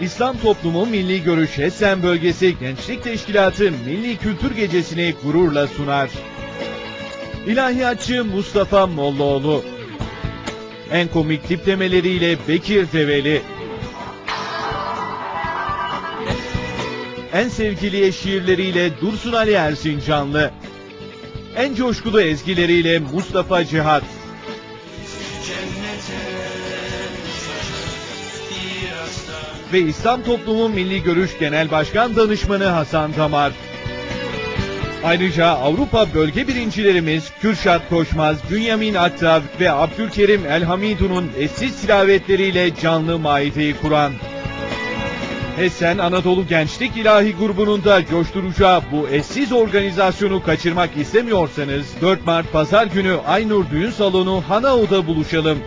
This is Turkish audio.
İslam Toplumu Milli Görüş Hessen Bölgesi Gençlik Teşkilatı Milli Kültür Gecesi'ni gururla sunar. İlahiyatçı Mustafa Mollaoğlu. En komik tiplemeleriyle Bekir Develi. En sevgili şiirleriyle Dursun Ali Erzincanlı. En coşkulu ezgileriyle Mustafa Cihat. Ve İslam Toplumu Milli Görüş Genel Başkan Danışmanı Hasan Damar. Ayrıca Avrupa bölge birincilerimiz Kürşat Koşmaz, Bünyamin Aktav ve Abdülkerim Elhamidun'un eşsiz tilavetleriyle canlı maideyi kuran Hessen Anadolu Gençlik İlahi grubunun da coşturacağı bu eşsiz organizasyonu kaçırmak istemiyorsanız 4 Mart Pazar günü Aynur Düğün Salonu Hanao'da buluşalım.